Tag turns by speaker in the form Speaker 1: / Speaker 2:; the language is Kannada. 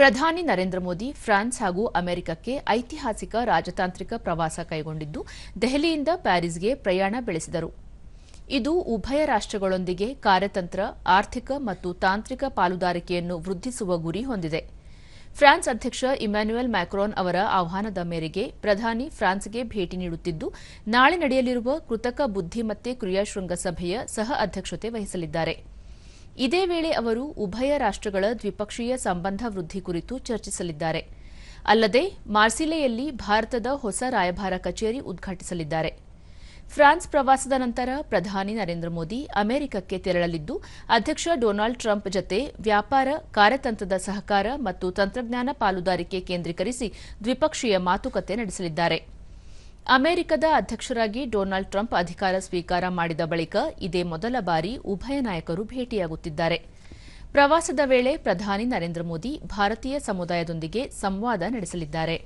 Speaker 1: ಪ್ರಧಾನಿ ನರೇಂದ್ರ ಮೋದಿ ಫ್ರಾನ್ಸ್ ಹಾಗೂ ಅಮೆರಿಕಕ್ಕೆ ಐತಿಹಾಸಿಕ ರಾಜತಾಂತ್ರಿಕ ಪ್ರವಾಸ ಕೈಗೊಂಡಿದ್ದು ದೆಹಲಿಯಿಂದ ಪ್ಯಾರಿಸ್ಗೆ ಪ್ರಯಾಣ ಬೆಳೆಸಿದರು. ಇದು ಉಭಯ ರಾಷ್ಟಗಳೊಂದಿಗೆ ಕಾರ್ಯತಂತ್ರ, ಆರ್ಥಿಕ ಮತ್ತು ತಾಂತ್ರಿಕ ಪಾಲುದಾರಿಕೆಯನ್ನು ವೃದ್ಧಿಸುವ ಗುರಿ ಹೊಂದಿದೆ. ಫ್ರಾನ್ಸ್ ಅಧ್ಯಕ್ಷ ಇಮ್ಯಾನ್ಯುಯಲ್ ಮ್ಯಾಕ್ರೋನ್ ಅವರ ಆಹ್ವಾನದ ಮೇರೆಗೆ ಪ್ರಧಾನಿ ಫ್ರಾನ್ಸ್ಗೆ ಭೇಟಿ ನೀಡುತ್ತಿದ್ದು, ನಾಳೆ ನಡೆಯಲಿರುವ ಕೃತಕ ಬುದ್ಧಿಮತ್ತೆ ಕ್ರಿಯಾಶೃಂಗ ಸಭೆಯ ಸಹ ಅಧ್ಯಕ್ಷತೆ ವಹಿಸಲಿದ್ದಾರೆ. ಇದೇ ವೇಳೆ ಅವರು ಉಭಯ ರಾಷ್ಟ್ರಗಳ ದ್ವಿಪಕ್ಷೀಯ ಸಂಬಂಧ ವೃದ್ಧಿ ಕುರಿತು ಚರ್ಚಿಸಲಿದ್ದಾರೆ. ಅಲ್ಲದೆ ಮಾರ್ಸಿಲೆಯಲ್ಲಿ ಭಾರತದ ಹೊಸ ರಾಯಭಾರ ಕಚೇರಿ ಉದ್ಘಾಟಿಸಲಿದ್ದಾರೆ. ಫ್ರಾನ್ಸ್ ಪ್ರವಾಸದ ನಂತರ ಪ್ರಧಾನಿ ನರೇಂದ್ರ ಮೋದಿ ಅಮೆರಿಕಕ್ಕೆ ತೆರಳಲಿದ್ದು, ಅಧ್ಯಕ್ಷ ಡೊನಾಲ್ಡ್ ಟ್ರಂಪ್ ಜತೆ ವ್ಯಾಪಾರ, ಕಾರ್ಯತಂತ್ರದ ಸಹಕಾರ ಮತ್ತು ತಂತ್ರಜ್ಞಾನ ಪಾಲುದಾರಿಕೆ ಕೇಂದ್ರೀಕರಿಸಿ ದ್ವಿಪಕ್ಷೀಯ ಮಾತುಕತೆ ನಡೆಸಲಿದ್ದಾರೆ. ಅಮೆರಿಕದ ಅಧ್ಯಕ್ಷರಾಗಿ ಡೊನಾಲ್ಡ್ ಟ್ರಂಪ್ ಅಧಿಕಾರ ಸ್ವೀಕಾರ ಮಾಡಿದ ಬಳಿಕ ಇದೇ ಮೊದಲ ಬಾರಿ ಉಭಯ ನಾಯಕರು ಭೇಟಿಯಾಗುತ್ತಿದ್ದಾರೆ. ಪ್ರವಾಸದ ವೇಳೆ ಪ್ರಧಾನಿ ನರೇಂದ್ರ ಮೋದಿ ಭಾರತೀಯ ಸಮುದಾಯದೊಂದಿಗೆ ಸಂವಾದ ನಡೆಸಲಿದ್ದಾರೆ.